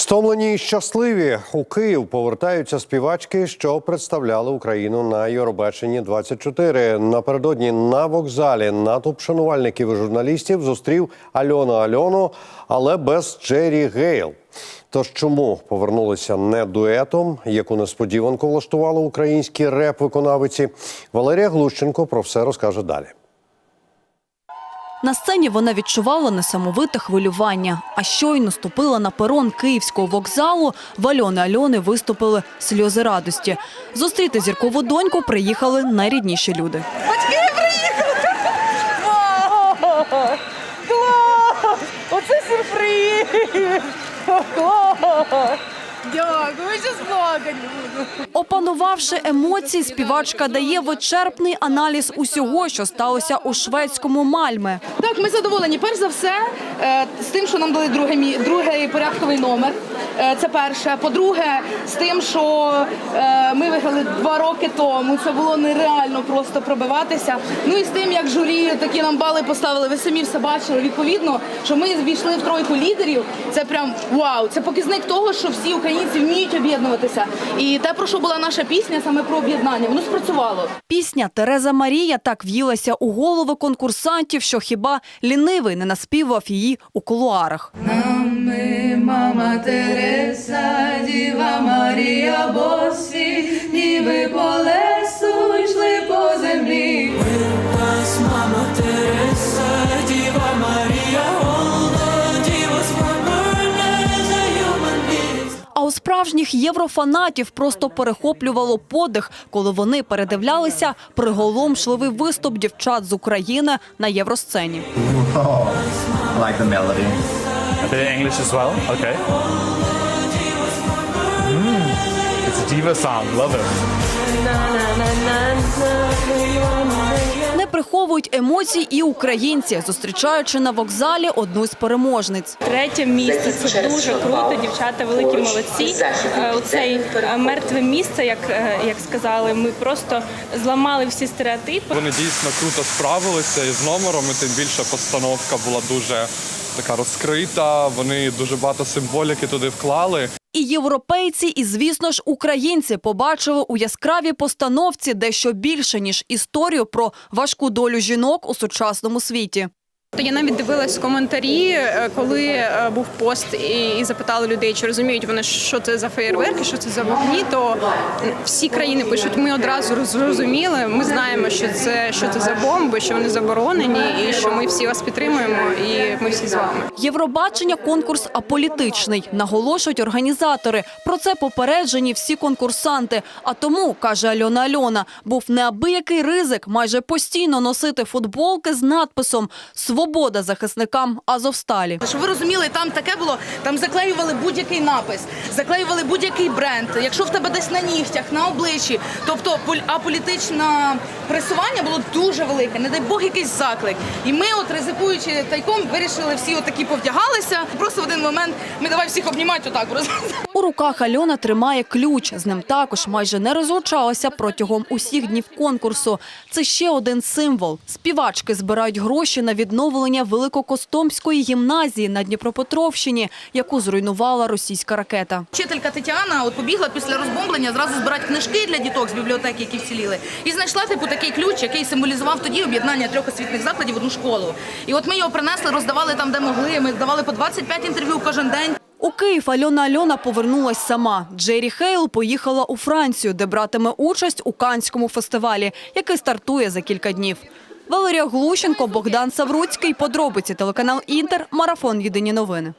Стомлені і щасливі у Київ повертаються співачки, що представляли Україну на Євробаченні 24 Напередодні на вокзалі натовп шанувальників і журналістів зустрів Альону Альону, але без Джері Гейл. Тож чому повернулися не дуетом, яку несподіванку влаштували українські реп-виконавиці? Валерія Глущенко про все розкаже далі. На сцені вона відчувала несамовите хвилювання. А щойно ступила на перон київського вокзалу. В Альони Альони виступили сльози радості. Зустріти зіркову доньку приїхали найрідніші люди. Батьки приїхали! Клас! Оце сюрприз! Клас! Дякую. Опанувавши емоції, співачка дає вичерпний аналіз усього, що сталося у шведському Мальме. Так, ми задоволені. Перш за все, е, з тим, що нам дали другий, другий порядковий номер. Е, Це перше. По-друге, з тим, що е, ми виграли два роки тому. Це було нереально просто пробиватися. Ну і з тим, як журі такі нам бали поставили, ви самі все бачили. Відповідно, що ми ввійшли в тройку лідерів. Це прям вау. Це показник того, що всі українці вміють об'єднуватися. І те, про що була наша пісня, саме про об'єднання, воно спрацювало. Пісня Тереза Марія так в'їлася у голови конкурсантів, що хіба лінивий не наспівав її у кулуарах. Нами, мама Тереса, Діва Марія, босі, ніби по справжніх єврофанатів просто перехоплювало подих, коли вони передивлялися приголомшливий виступ дівчат з України на євросцені. Oh, like the melody. A English as well. Okay. Mm, it's a diva sound. Love it. Приховують емоцій і українці, зустрічаючи на вокзалі одну з переможниць. Третє місце це дуже круто. Дівчата великі молодці. Е, Оцей е, мертве місце, як, е, як сказали, ми просто зламали всі стереотипи. Вони дійсно круто справилися із номером, і тим більше постановка була дуже така розкрита. Вони дуже багато символіки туди вклали. І європейці, і звісно ж українці побачили у яскравій постановці дещо більше ніж історію про важку долю жінок у сучасному світі. То я навіть дивилась коментарі, е, коли е, був пост і, запитали людей, чи розуміють вони, що це за феєрверки, що це за вогні. То всі країни пишуть, ми одразу зрозуміли. Ми знаємо, що це що це за бомби, що вони заборонені, і що ми всі вас підтримуємо, і ми всі з вами. Євробачення конкурс аполітичний, наголошують організатори. Про це попереджені всі конкурсанти. А тому, каже Альона Альона, був неабиякий ризик майже постійно носити футболки з надписом Свобода захисникам Азовсталі. Щоб ви розуміли, там таке було, там заклеювали будь-який напис, заклеювали будь-який бренд. Якщо в тебе десь на нігтях, на обличчі, тобто аполітичне пресування було дуже велике, не дай Бог якийсь заклик. І ми, от ризикуючи тайком, вирішили всі отакі повдягалися. Просто в один момент ми давай всіх обнімати отак. У руках Альона тримає ключ. З ним також майже не розлучалася протягом усіх днів конкурсу. Це ще один символ. Співачки збирають гроші на відновлення Великокостомської гімназії на Дніпропетровщині, яку зруйнувала російська ракета. Вчителька Тетяна от побігла після розбомблення зразу збирати книжки для діток з бібліотеки, які вціліли, і знайшла типу такий ключ, який символізував тоді об'єднання трьох освітних закладів в одну школу. І от ми його принесли, роздавали там, де могли. Ми давали по 25 інтерв'ю кожен день. У Київ Альона Альона повернулась сама. Джері Хейл поїхала у Францію, де братиме участь у Канському фестивалі, який стартує за кілька днів. Валерія Глущенко, Богдан Савруцький. Подробиці телеканал Інтер. Марафон. Єдині новини.